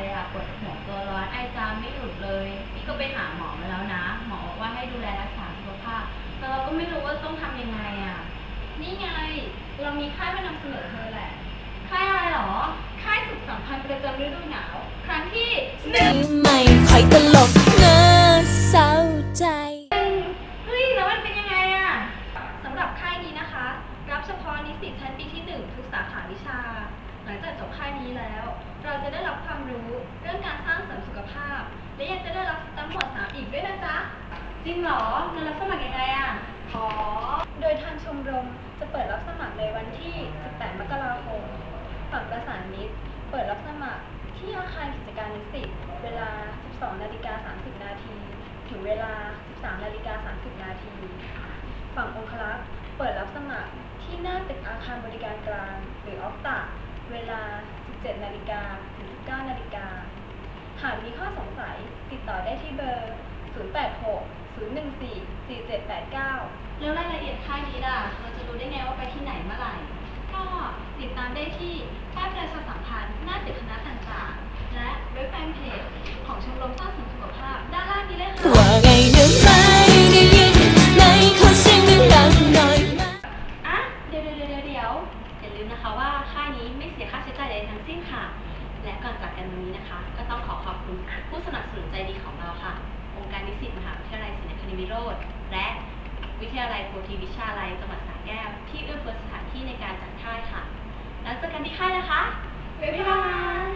เลยค่ะปวดหัวตัวร้อนไอจามไม่หยุดเลย นี่ก็ไปหาหมอมาแล้วนะ หมอบอกว่าให้ดูแลรักษาสุขภาพ แต่เราก็ไม่รู้ว่าต้องทำยังไงอะนี่ไง เรามีค่ายมานำเสนอเธอแหละ ลังจากจบค่ายนี้แล้ว เราจะได้รับความรู้เรื่องการสร้างเสริมสุขภาพ และยังจะได้รับสตัมป์หมวดสามอีกด้วยนะจ๊ะ จริงเหรอเงินรับสมัครยังไงอะอ๋อโดยทางชมรมจะเปิดรับสมัครในวันที่ 18 มกราคมฝั่งประสานมิตร เปิดรับสมัครที่อาคารกิจการนิสิตเวลา 12 นาฬิกา 30 นาที ถึงเวลา 13 นาฬิกา 30 นาที ฝั่งองคลักษ์เปิดรับสมัครที่หน้าตึกอาคารบริการกลาง หรือออฟตา เวลา 17 นาฬิกาถึง 19 นาฬิกา หากมีข้อสงสัยติดต่อได้ที่เบอร์ 086 014 4789 แล้วรายละเอียดค่ายนี้ล่ะ เราจะรู้ได้ไงว่าไปที่ไหนเมื่อไหร่ ก็ติดตามได้ที่ป้ายประชาสัมพันธ์หน้าตึกคณะต่างๆ และเว็บแฟนเพจของชมรมสร้างเสริมสุขภาพ ด้านล่างนี้เลยค่ะว่าไงเนื้อไม่ได้ยินในขอเสียงดังๆหน่อยมาอะเดี๋ยวเดี๋ยวเดี๋ยวเดี๋ยวอย่าลืมนะคะว่าค่ายนี้ไม่ ทั้งสิ้นค่ะ และก่อนจากกันวันนี้นะคะ ก็ต้องขอขอบคุณผู้สนับสนุนใจดีของเราค่ะ องค์การนิสิตมหาวิทยาลัยศิลปคณิวิโรธและวิทยาลัยโพธิวิชาลัยจังหวัดสระแก้ว ที่เอื้อเฟื้อสถานที่ในการจัดค่ายค่ะ แล้วเจอกันที่ค่ายนะคะบ๊ายบาย